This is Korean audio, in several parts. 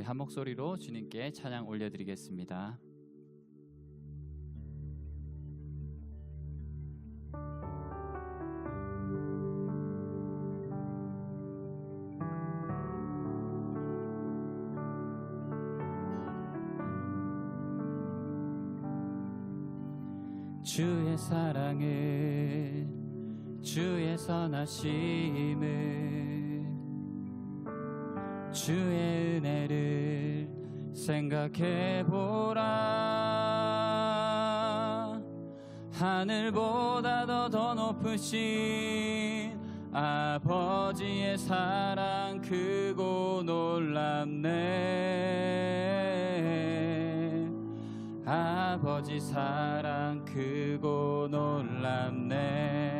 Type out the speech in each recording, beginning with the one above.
우리 한 목소리로 주님께 찬양 올려드리겠습니다. 주의 사랑을 주의 선하심을 주의 은혜를 생각해 보라. 하늘보다도 더 높으신 아버지의 사랑 크고 놀랍네. 아버지 사랑 크고 놀랍네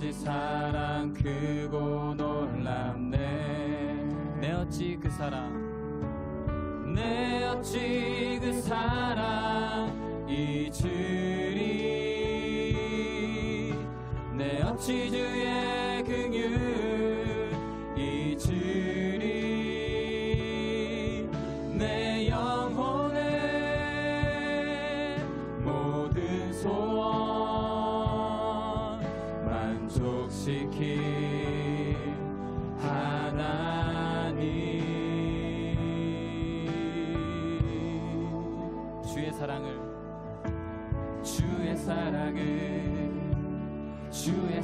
아버지 사랑 크고 놀랍네. 내 어찌 그 사랑? 내 어찌 그 사랑? 잊으리 내 어찌 주의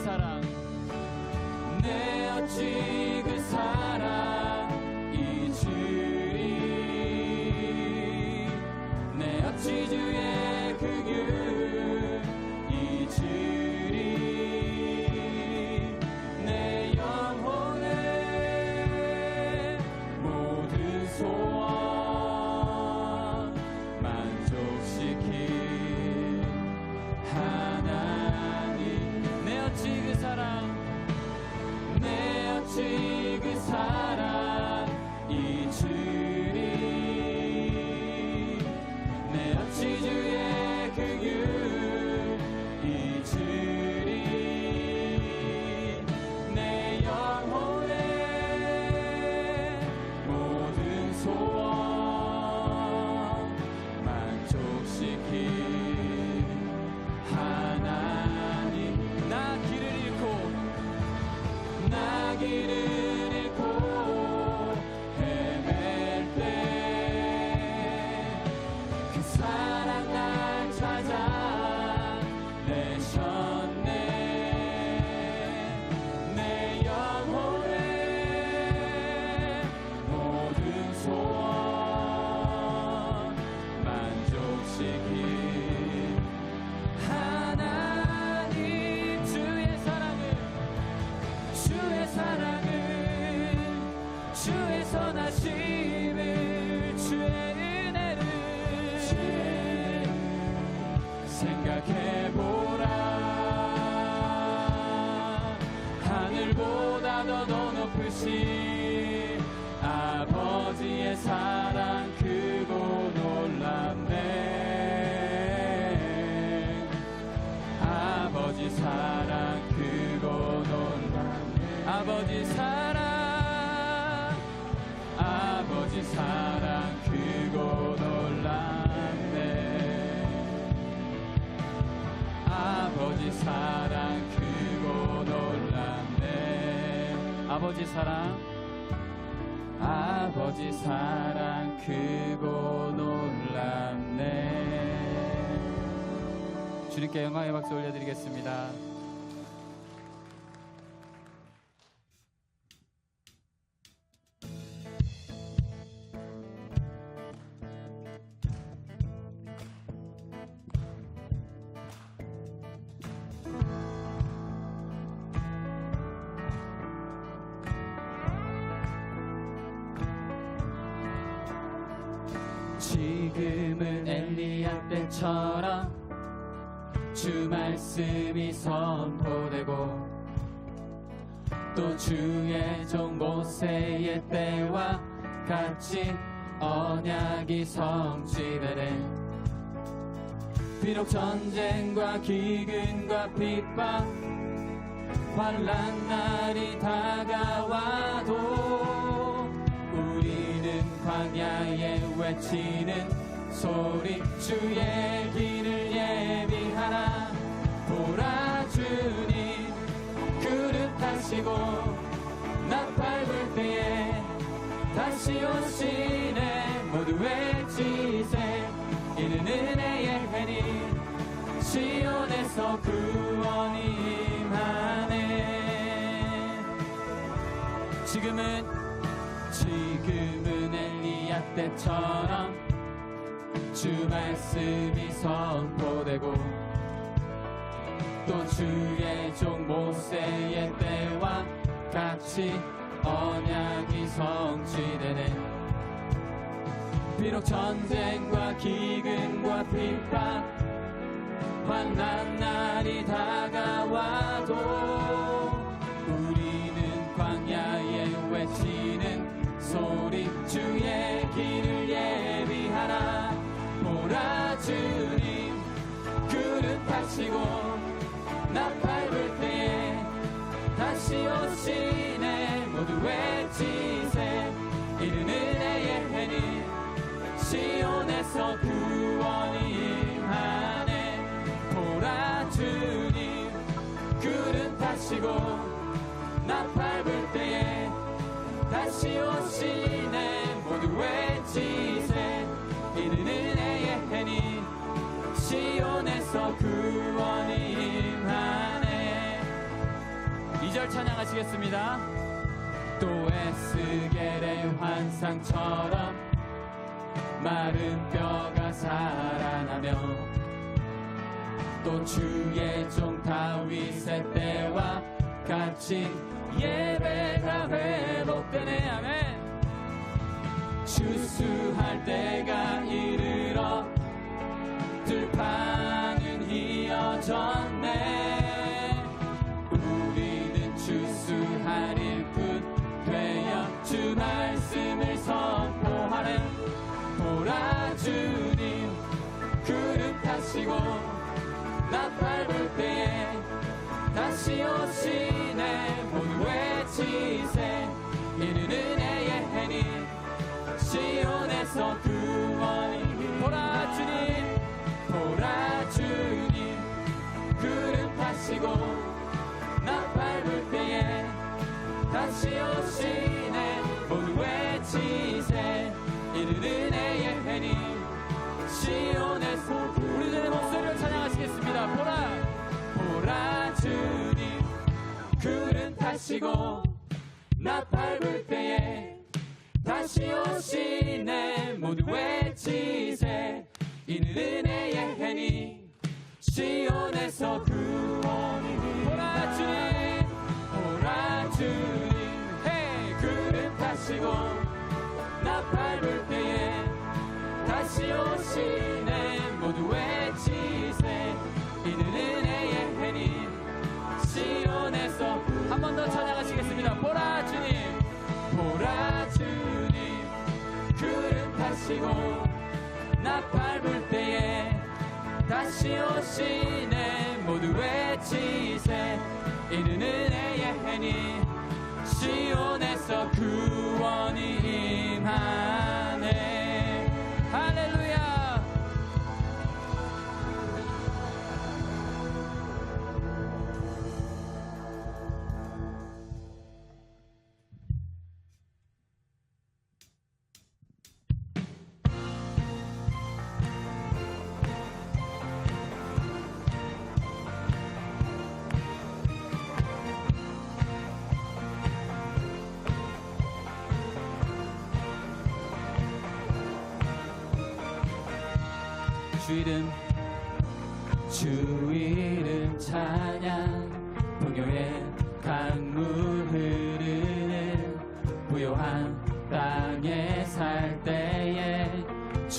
사랑. 내 어찌 그 사랑 더 아버지 사랑. 아버지 사랑 크고 놀랍네. 주님께 영광의 박수 올려드리겠습니다 지금은 엘리야 때처럼 주 말씀이 선포되고 또 주의 종 모세의 때와 같이 언약이 성취되네. 비록 전쟁과 기근과 핍박 환란 날이 다가와도 광야에 외치는 소리 주의 길을 예비하라. 보라 주님 그릇 타시고 나팔불 때에 다시 오시네 모두 외치세. 이는 은혜의 해니 시온에서 구원이 임하네 지금은 때처럼 주 말씀이 선포되고 또 주의 종 모세의 때와 같이 언약이 성취되네. 비록 전쟁과 기근과 핍박 환난 날이 다가와도 그릇 타시고 나팔불 때에 다시 오시네 모두 외치세. 이른 은혜의 해니 시온에서 구원이 임하네. 보라 주님 그릇 타시고 나팔불 때에 다시 오시네 모두 외치세 시온에서 구원이 임하네. 2절 찬양하시겠습니다. 또 에스겔의 환상처럼 마른 뼈가 살아나며 또 주의 종 다윗의 때와 같이 예배가 회복되네. 아멘. 추수할 때가 이르러 들판은 휘어졌네. 우리는 추수할 일꾼 되어 주 말씀을 선포하네. 보라 주님 그릇 타시고 나팔불 때에 다시 오시네. 모두 외치세. 이는 은혜의 해니 시온에서 구원이 보라 타시고 나팔불 때에 다시 오시네. 모두 외치세 이는 은혜의 해니 시온에서 우리들의 목소리를 찬양하시겠습니다. 보라 보라 주님. 그릇 타시고 나팔불 때에 다시 오시네. 모두 외치세 이는 은혜의 해니 시온에서 구원이 보라 주님 보라 주님 헤이 그릇 타시고 나팔 불 때에 다시 오시네. 모두 외치세. 이는 은혜의 해니 시온에서 한 번 더 찬양하시겠습니다. 보라 주님. 보라 주님 그릇 타시고 나팔 불 때에 다시 오시네. 모두 외치세. 이는 은혜의 해니 시온에서 구원이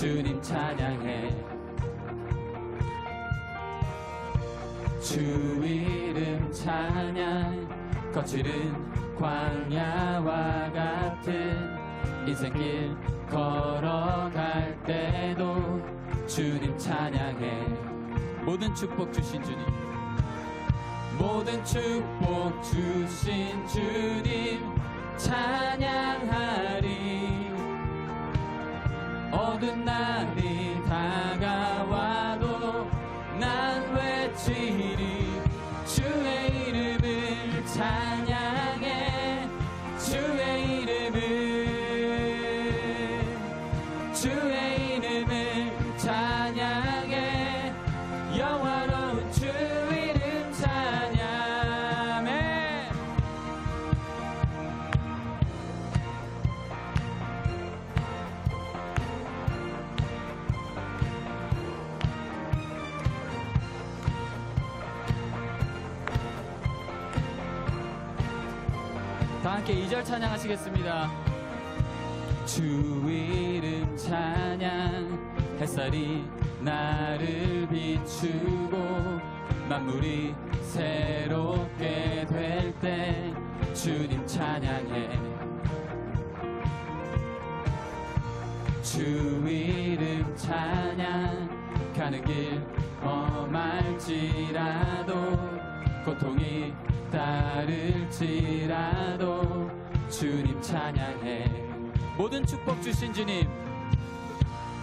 주님 찬양해. 주 이름 찬양. 거칠은 광야와 같은 인생길 걸어갈 때도 주님 찬양해. 모든 축복 주신 주님. 모든 축복 주신 주님 찬양하리 어두운 날이 다가와도 난 외치리 주의 이름을 찬 2절 찬양하시겠습니다. 주 이름 찬양 햇살이 나를 비추고 만물이 새롭게 될 때 주님 찬양해 주 이름 찬양 가는 길 험할지라도 고통이 따를지라도 주님 찬양해. 모든 축복 주신 주님.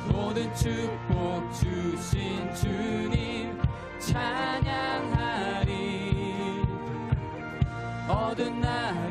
모든 축복 주신 주님 찬양하리. 어두운 날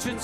말주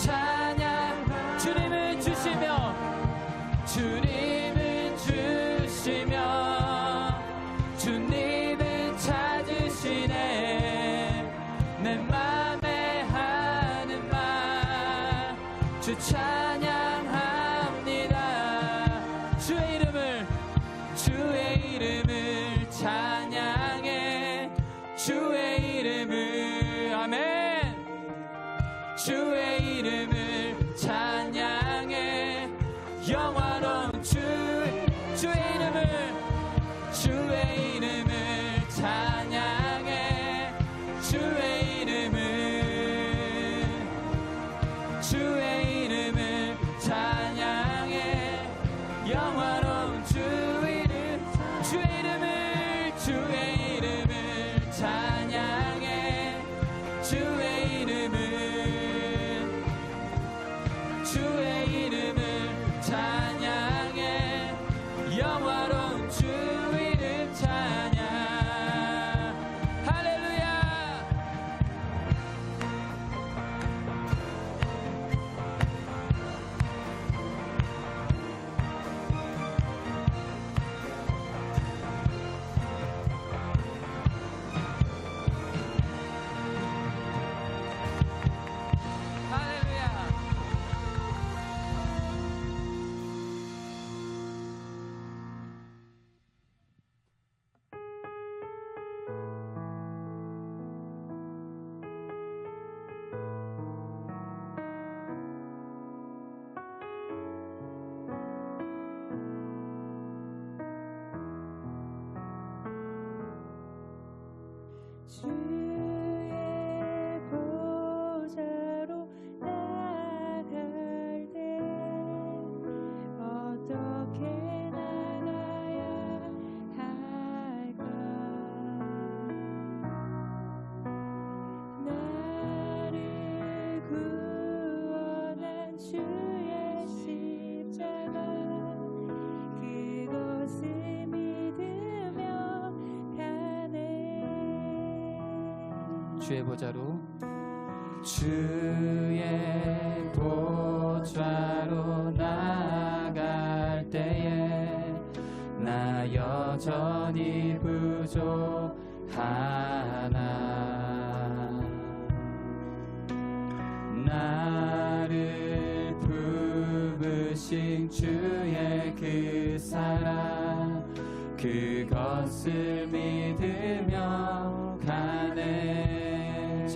주의 보좌로. 주의 보좌로 나아갈 때에 나 여전히 부족하나. 나를 부으신 주의 그 사랑 그것을 믿으며 간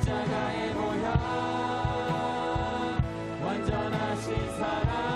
십자가의 모양 완전하신 사랑.